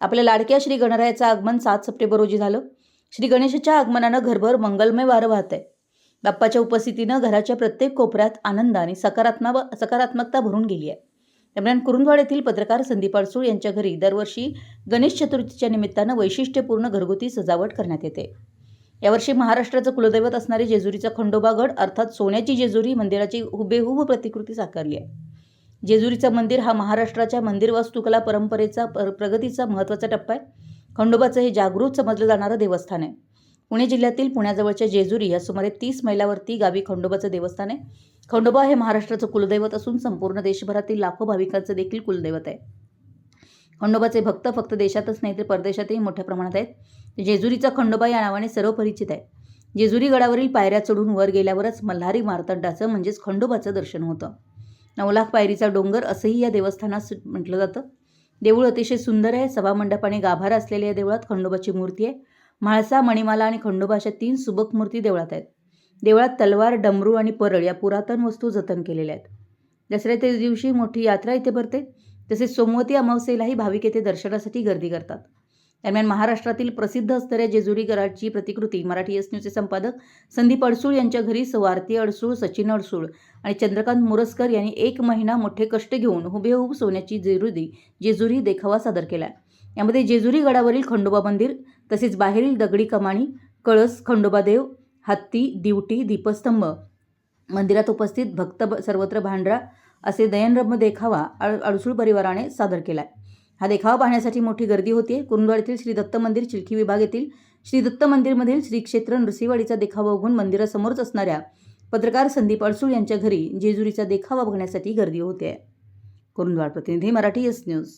आपल्या लाडक्या श्री गणरायाचं आगमन सात सप्टेंबर रोजी झालं. श्री गणेशाच्या आगमनानं घरभर मंगलमय वारं वाहत आहे बाप्पाच्या उपस्थितीनं घराच्या प्रत्येक कोपऱ्यात आनंद आणि सकारात्मक सकारात्मकता भरून गेली आहे. दरम्यान कुरुंदवाड येथील पत्रकार संदीप अडसूळ यांच्या घरी दरवर्षी गणेश चतुर्थीच्या निमित्तानं वैशिष्ट्यपूर्ण घरगुती सजावट करण्यात येते. यावर्षी महाराष्ट्राचं कुलदैवत असणारे जेजुरीचा खंडोबा गड अर्थात सोन्याची जेजुरी मंदिराची हुबेहूब प्रतिकृती साकारली आहे. जेजुरीचं मंदिर हा महाराष्ट्राच्या मंदिर वास्तुकला परंपरेचा पर प्रगतीचा महत्त्वाचा टप्पा आहे. खंडोबाचं हे जागृत समजलं जाणारं देवस्थान आहे. पुणे जिल्ह्यातील पुण्याजवळच्या जेजुरी या सुमारे तीस मैलावरती गावी खंडोबाचं देवस्थान आहे. खंडोबा हे महाराष्ट्राचं कुलदैवत असून संपूर्ण देशभरातील लाखो भाविकांचं देखील कुलदैवत आहे. खंडोबाचे भक्त फक्त देशातच नाही तर परदेशातही मोठ्या प्रमाणात आहेत. जेजुरीचा खंडोबा या नावाने सर्व परिचित आहे. जेजुरी गडावरील पायऱ्या चढून वर गेल्यावरच मल्हारी मार्तंडाचं म्हणजेच खंडोबाचं दर्शन होतं. नऊ लाख पायरीचा डोंगर असंही या देवस्थानात म्हटलं जातं. देऊळ अतिशय सुंदर आहे सभामंडप आणि गाभारा असलेल्या या देवळात खंडोबाची मूर्ती आहे. म्हाळसा मणिमाला आणि खंडोबा अशा तीन सुबक मूर्ती देवळात आहेत. देवळात तलवार डमरू आणि परळ या पुरातन वस्तू जतन केलेल्या आहेत. दसऱ्याच्या दिवशी मोठी यात्रा इथे भरते. तसेच सोमवती अमावस्येलाही भाविक येथे दर्शनासाठी गर्दी करतात. दरम्यान महाराष्ट्रातील प्रसिद्ध असणाऱ्या जेजुरी गडाची प्रतिकृती मराठी एस न्यूजचे संपादक संदीप अडसूळ यांच्या घरी स्वार्थी अडसूळ सचिन अडसूळ आणि चंद्रकांत मुरसकर यांनी एक महिना मोठे कष्ट घेऊन हुबेहूब सोन्याची जेरुदी जेजुरी देखावा सादर केला. यामध्ये जेजुरी गडावरील खंडोबा मंदिर तसेच बाहेरील दगडी कमाणी कळस खंडोबादेव हत्ती दिवटी दीपस्तंभ मंदिरात उपस्थित भक्त ब- सर्वत्र भांडरा असे दयनरम्य देखावा अड अडसूळ परिवाराने सादर केला आहे हा देखावा पाहण्यासाठी मोठी गर्दी होती कुरुंदवाड येथील श्री दत्त मंदिर चिलखी विभाग येथील श्री दत्त मंदिरमधील श्री क्षेत्र नृसिंहवाडीचा देखावा बघून मंदिरासमोरच असणाऱ्या पत्रकार संदीप अडसूळ यांच्या घरी जेजुरीचा देखावा बघण्यासाठी गर्दी होते कुरुंदवाड प्रतिनिधी मराठी एस न्यूज.